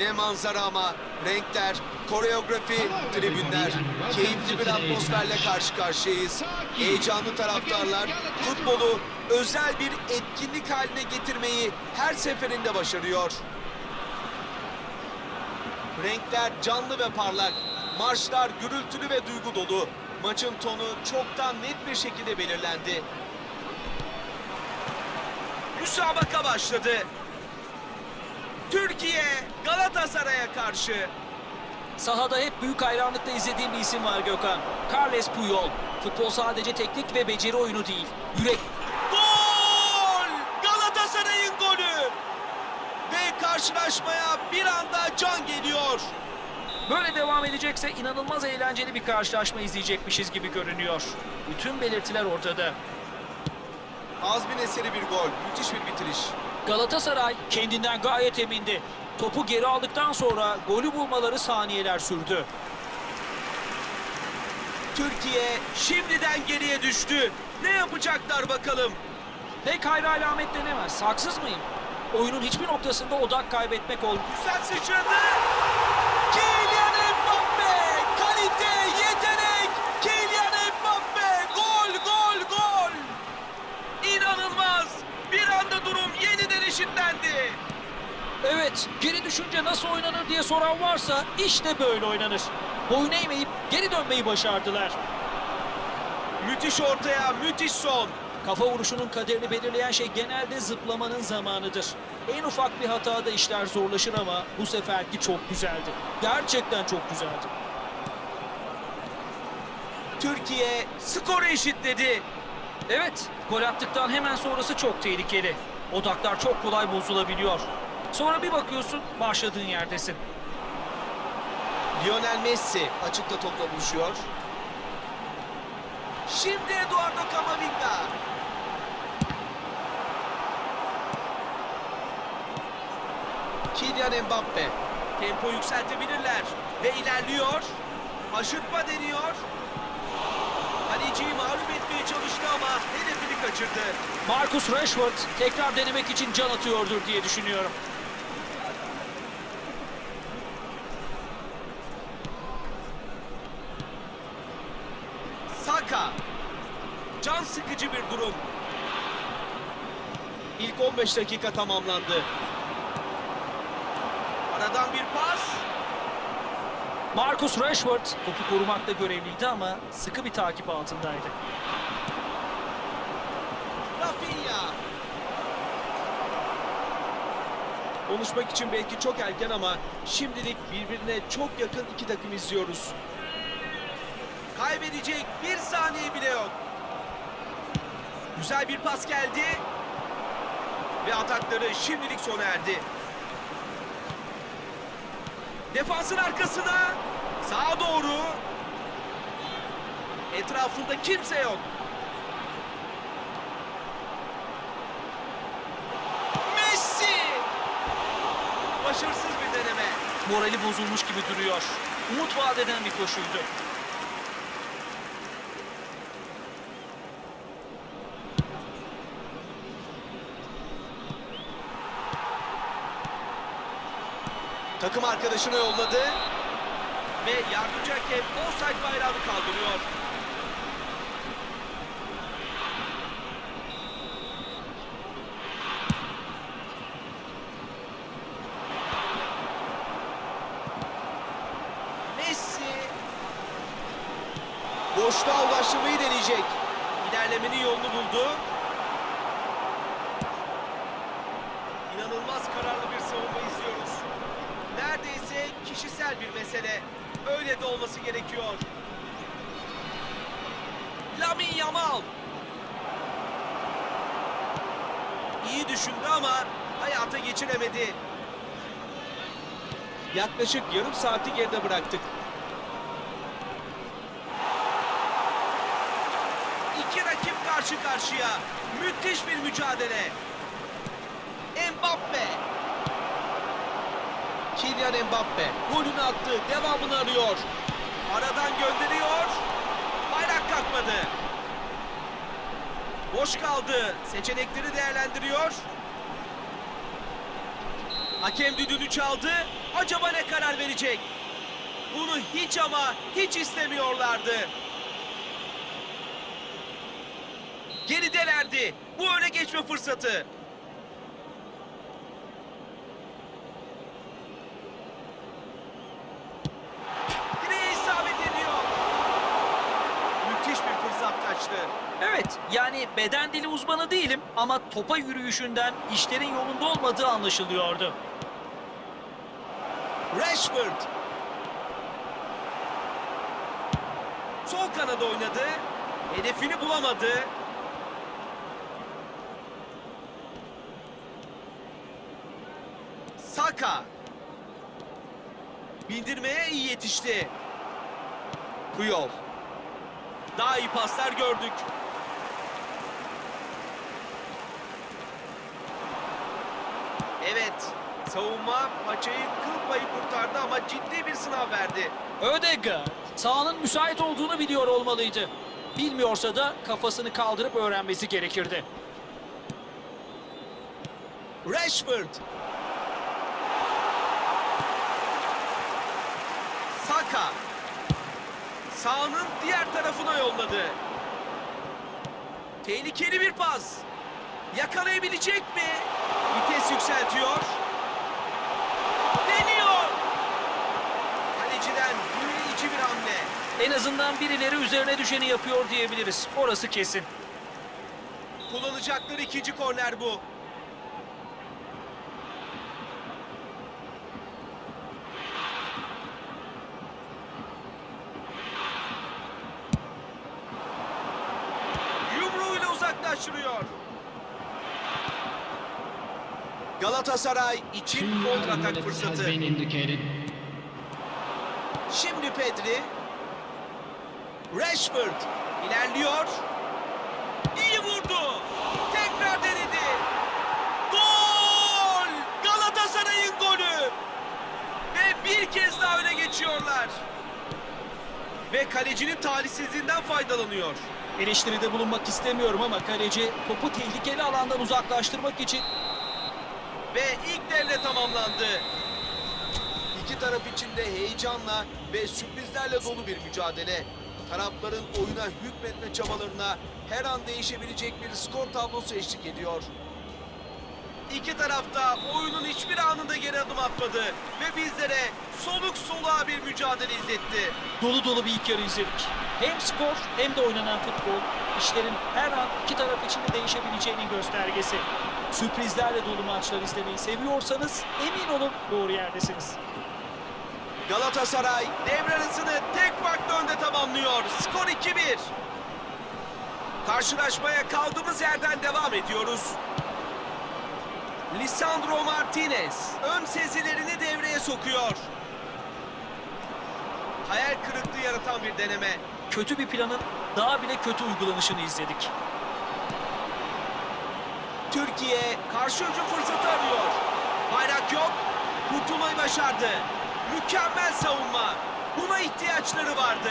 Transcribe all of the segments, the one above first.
Ne manzara ama. Renkler, koreografi, tribünler. Keyifli bir atmosferle karşı karşıyayız. Heyecanlı taraftarlar futbolu özel bir etkinlik haline getirmeyi her seferinde başarıyor. Renkler canlı ve parlak. Marşlar gürültülü ve duygu dolu. Maçın tonu çoktan net bir şekilde belirlendi. Müsabaka başladı. Türkiye Galatasaray'a karşı. Sahada hep büyük hayranlıkla izlediğim bir isim var Gökhan. Carles Puyol. Futbol sadece teknik ve beceri oyunu değil. Yürek Gol! Galatasaray'ın golü! Ve karşılaşmaya bir anda can geliyor. böyle devam edecekse inanılmaz eğlenceli bir karşılaşma izleyecekmişiz gibi görünüyor. Bütün belirtiler ortada. Azmin eseri bir gol. Müthiş bir bitiriş. Galatasaray kendinden gayet emindi. Topu geri aldıktan sonra golü bulmaları saniyeler sürdü. Türkiye şimdiden geriye düştü. Ne yapacaklar bakalım? Pek hayra alamet denemez. Haksız mıyım? Oyunun hiçbir noktasında odak kaybetmek olmuyor. Güzel sıçradı. Kylian Mbappe! Kalite, yetenek! Kylian Mbappe! Gol, gol, gol! İnanılmaz! Bir anda durum yeniden eşitlendi. Evet, geri düşünce nasıl oynanır diye soran varsa işte böyle oynanır. Boyun eğmeyip geri dönmeyi başardılar. Müthiş ortaya, müthiş son. Kafa vuruşunun kaderini belirleyen şey genelde zıplamanın zamanıdır. En ufak bir hatada işler zorlaşır ama bu seferki çok güzeldi. Gerçekten çok güzeldi. Türkiye skoru eşitledi. Evet, gol attıktan hemen sonrası çok tehlikeli. Odaklar çok kolay bozulabiliyor. Sonra bir bakıyorsun başladığın yerdesin. Lionel Messi açıkta topla buluşuyor. Şimdi Eduardo Camavinga. Kylian Mbappe. Tempo yükseltebilirler. Ve ilerliyor. Aşırtma deniyor. Kaleciyi mağlup etmeye çalıştı ama hedefini kaçırdı. Marcus Rashford tekrar denemek için can atıyordur diye düşünüyorum. Saka. Sıkıcı bir durum. İlk 15 dakika tamamlandı. Aradan bir pas. Marcus Rashford topu korumakta görevliydi ama sıkı bir takip altındaydı. Rafinha. Konuşmak için belki çok erken ama şimdilik birbirine çok yakın iki takım izliyoruz. Kaybedecek bir saniye bile yok. Güzel bir pas geldi. Ve atakları şimdilik sona erdi. Defansın arkasına. Sağa doğru. Etrafında kimse yok. Messi! Başarısız bir deneme. Morali bozulmuş gibi duruyor. Umut vaat eden bir koşuydu. Takım arkadaşını yolladı. Ve yardımcı hakem offside bayrağını kaldırıyor. Boşluğa ulaştırmayı deneyecek. İlerlemenin yolunu buldu. İnanılmaz kararlı bir savunma izliyoruz. Neredeyse kişisel bir mesele. Öyle de olması gerekiyor. Lamin Yamal. İyi düşündü ama hayata geçiremedi. Yaklaşık yarım saati geride bıraktık. İki rakip karşı karşıya. Müthiş bir mücadele. Mbappe. Kylian Mbappe golünü attı. Devamını arıyor. Aradan gönderiyor. Bayrak kalkmadı. Boş kaldı. Seçenekleri değerlendiriyor. Hakem düdüğünü çaldı. Acaba ne karar verecek? Bunu hiç ama hiç istemiyorlardı. Geridelerdi. Bu öne geçme fırsatı. Direğe isabet ediyor. Müthiş bir fırsat kaçtı. Evet, yani beden dili uzmanı değilim ama topa yürüyüşünden işlerin yolunda olmadığı anlaşılıyordu. Rashford. Sol kanada oynadı. Hedefini bulamadı. Saka. Bindirmeye iyi yetişti. Puyol. Daha iyi paslar gördük. Evet, savunma maçayı kıl payı kurtardı ama ciddi bir sınav verdi. Ödegaard sahanın müsait olduğunu biliyor olmalıydı. Bilmiyorsa da kafasını kaldırıp öğrenmesi gerekirdi. Rashford. Saka. Sağının diğer tarafına yolladı. Tehlikeli bir pas. Yakalayabilecek mi? Vites yükseltiyor. Deniyor. Kaleciden büyüleyici bir hamle. En azından birileri üzerine düşeni yapıyor diyebiliriz. Orası kesin. Kullanacakları ikinci korner bu. Yumruğuyla uzaklaştırıyor. Galatasaray için kontratak fırsatı. Şimdi Pedri. Rashford. İlerliyor. İyi vurdu. Tekrar denedi. Gol! Galatasaray'ın golü. Ve bir kez daha öne geçiyorlar. Ve kalecinin talihsizliğinden faydalanıyor. Eleştiride bulunmak istemiyorum ama kaleci topu tehlikeli alandan uzaklaştırmak için Ve ilk devre tamamlandı. İki taraf için de heyecanla ve sürprizlerle dolu bir mücadele. Tarafların oyuna hükmetme çabalarına her an değişebilecek bir skor tablosu eşlik ediyor. İki tarafta oyunun hiçbir anında geri adım atmadı. Ve bizlere soluk soluğa bir mücadele izletti. dolu dolu bir ilk yarı izledik. Hem skor hem de oynanan futbol işlerin her an iki taraf için de değişebileceğinin göstergesi. Sürprizlerle dolu maçlar izlemeyi seviyorsanız emin olun doğru yerdesiniz. Galatasaray Devre arasını tek farklı önde tamamlıyor. Skor 2-1. Karşılaşmaya kaldığımız yerden devam ediyoruz. Lisandro Martinez ön sezilerini devreye sokuyor. Hayal kırıklığı yaratan bir deneme. Kötü bir planın daha bile kötü uygulanışını izledik. Türkiye Karşı hücum fırsatı arıyor. Bayrak yok. Kurtulmayı başardı. Mükemmel savunma. Buna ihtiyaçları vardı.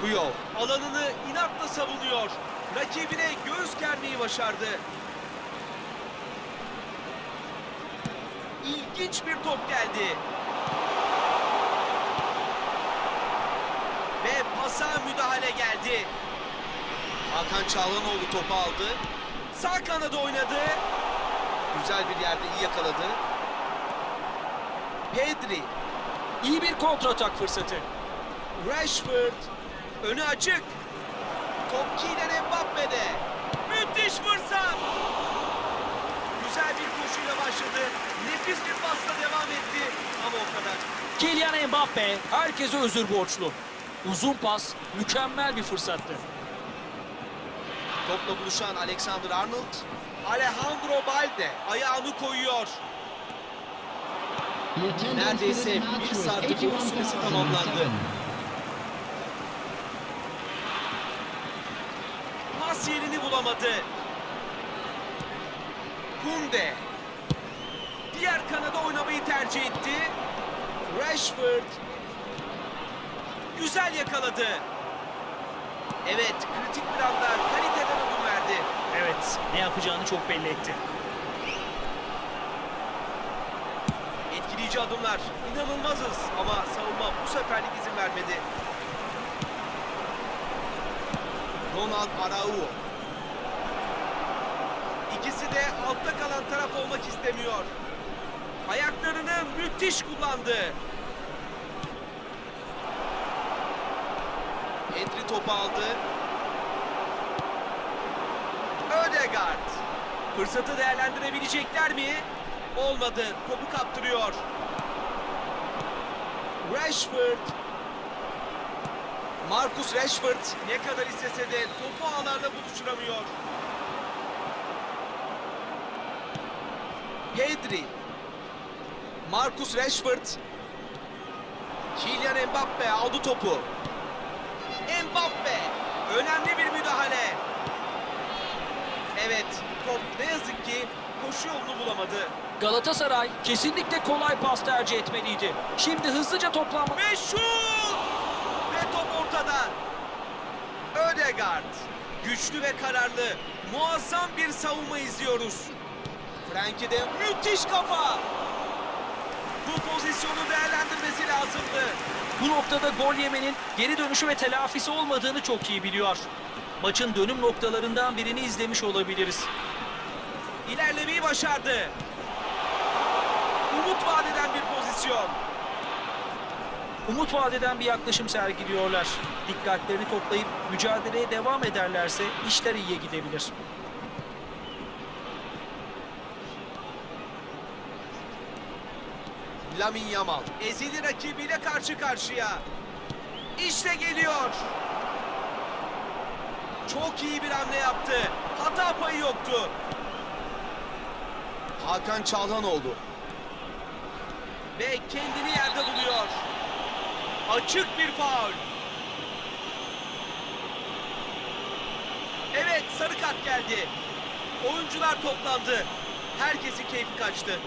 Puyol. Alanını inatla savunuyor. Rakibine göğüs germeyi başardı. İlginç bir top geldi. Ve pasa müdahale geldi. Hakan Çağlanoğlu topu aldı. Sağ kanada oynadı. Güzel bir yerde iyi yakaladı. Pedri, İyi bir kontratak fırsatı. Rashford, Önü açık. top Kylian Mbappe'de. Müthiş fırsat. Güzel bir koşuyla başladı. Nefis bir pasla devam etti. Ama o kadar. Kylian Mbappe herkese özür borçlu. Uzun pas mükemmel bir fırsattı. Topla buluşan Alexander Arnold. Alejandro Balde ayağını koyuyor. Neredeyse bir saatlik oyun 81,007. süresi tamamlandı. Pas yerini bulamadı. Kunde. Diğer kanada oynamayı tercih etti. Rashford, Güzel yakaladı. Evet, kritik bir anda verdi. Evet ne yapacağını çok belli etti. etkileyici adımlar. İnanılmazız ama savunma bu seferlik izin vermedi. Ronald Araujo. İkisi de altta kalan taraf olmak istemiyor. Ayaklarını müthiş kullandı. Pedri topu aldı. Ödegaard. Fırsatı değerlendirebilecekler mi? Olmadı. Topu kaptırıyor. Rashford. Marcus Rashford. Ne kadar istese de topu ağlarla buluşturamıyor. Pedri. Marcus Rashford. Kylian Mbappe aldı topu. Mbappe. Önemli bir müdahale. Evet, top ne yazık ki koşu yolunu bulamadı. Galatasaray kesinlikle kolay pas tercih etmeliydi. Şimdi hızlıca toplanma... Ve şut! Ve top ortada. Ödegaard. Güçlü ve kararlı. Muazzam bir savunma izliyoruz. Frenkie de Müthiş kafa. Bu pozisyonu değerlendirmesi lazımdı. Bu noktada gol yemenin geri dönüşü ve telafisi olmadığını çok iyi biliyor. Maçın dönüm noktalarından birini izlemiş olabiliriz. İlerlemeyi başardı. Umut vadeden bir pozisyon. Umut vadeden bir yaklaşım sergiliyorlar. Dikkatlerini toplayıp mücadeleye devam ederlerse işler iyiye gidebilir. Lamine Yamal. Ezeli rakibiyle karşı karşıya. İşte geliyor. Çok iyi bir hamle yaptı. Hata payı yoktu. Hakan Çalhanoğlu. Ve kendini yerde buluyor. Açık bir faul. Evet sarı kart geldi. Oyuncular toplandı. Herkesin keyfi kaçtı.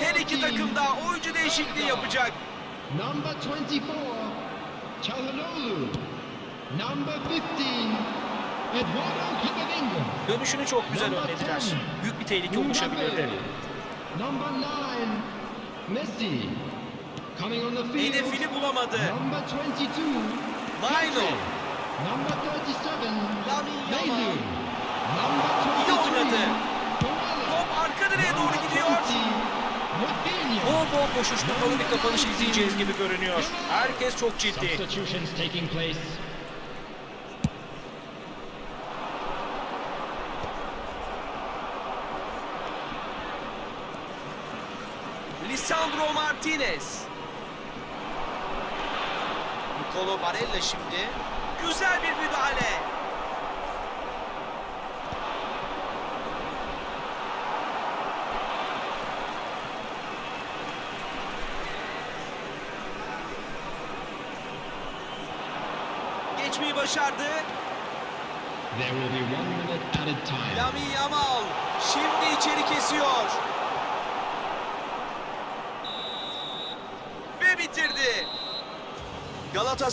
Her iki 14, takım da oyuncu değişikliği yapacak. Number 24, Çalhanoğlu. Number 15, Eduardo Camavinga. Dönüşünü çok güzel önlediler. Büyük bir tehlike oluşabilirdi. Number 9, Messi. Coming on the field. Hedefini bulamadı. Number 22, Lionel. Number 37, Lamine Yamal. Meizu. Number İyi 23, oynadı. Barella. Top arka direğe doğru Number gidiyor. 20, Rafinha. Bol bol koşuşturmalı bir kapanış izleyeceğiz gibi görünüyor. Herkes çok ciddi. Lisandro Martinez. Nicolo Barella şimdi. Güzel bir müdahale. Geçmeyi başardı. Lamine Yamal. Şimdi içeri kesiyor. Ve bitirdi. Galatasaray